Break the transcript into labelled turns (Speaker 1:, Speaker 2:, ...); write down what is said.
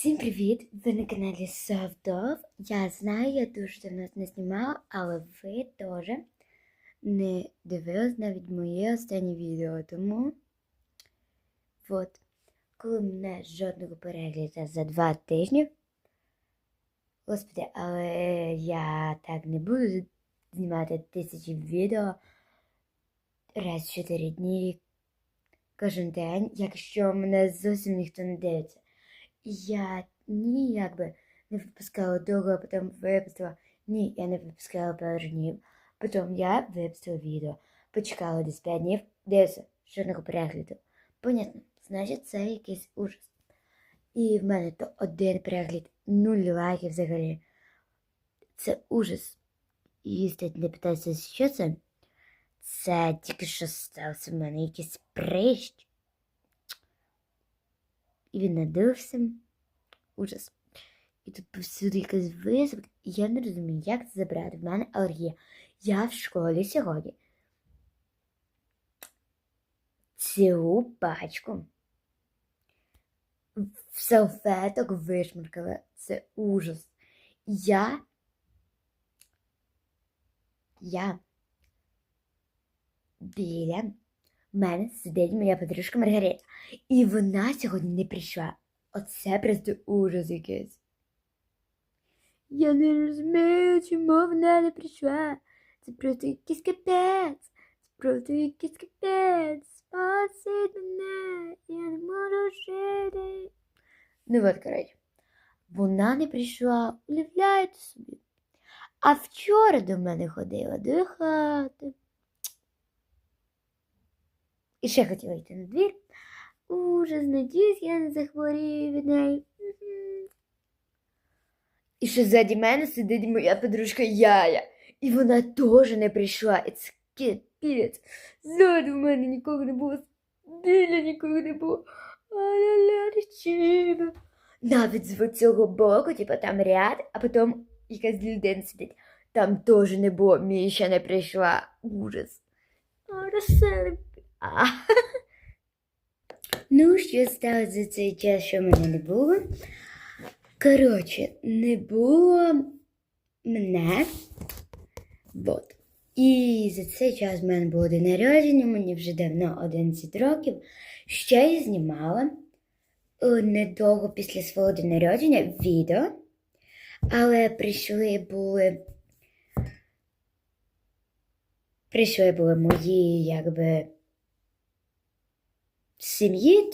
Speaker 1: Всім привіт! Ви на каналі Совдов. Я знаю, я дуже давно не знімала, але ви теж не дивились навіть моє останнє відео. Тому от, коли мене жодного перегляду за два тижні. Господи, але я так не буду знімати тисячі відео раз в 4 дні кожен день, якщо мене зовсім ніхто не дивиться. Я ніяк би не випускала довго, а потім випустила. Ні, я не випускала пару днів. Потім я випустила відео. Почекала десь 5 днів, дивився, жодного перегляду. Понятно, значить це якийсь ужас. І в мене то один перегляд, нуль лайків взагалі. Це ужас. І не питайся, що це. Це тільки що стався в мене якийсь прищ. І він надивився. Ужас. І тут повсюди якийсь висок. І я не розумію, як це забрати. В мене алергія. Я в школі сьогодні. Цілу пачку. В салфеток вишмаркала. Це ужас. Я. Я. Біля мене сидить моя подружка Маргарита. І вона сьогодні не прийшла. Оце просто ужас якийсь. Я не розумію, чому вона не прийшла. Це просто якийсь капець. Це просто якийсь капець. Спасіть мене. Я не можу жити. Ну от, коротше. Вона не прийшла, уявляєте собі. А вчора до мене ходила до хати. І ще хотіла йти на двір. Ужас, надіюсь, я не захворію від неї. І ще ззаді мене сидить моя подружка Яя. І вона теж не прийшла. І це капець. Ззаду в мене нікого не було. Біля нікого не було. Аля-ля, речина. Навіть з цього боку, типу там ряд, а потім якась людина сидить. Там теж не було, Міша не прийшла. Ужас. А, Роселі. Ну, що сталося за цей час, що мене не було? Коротше, не було мене. Вот. І за цей час в мене було день народження, мені вже давно 11 років. Ще я знімала недовго після свого дня народження відео, але прийшли були. Прийшли були мої, якби, сім'ї,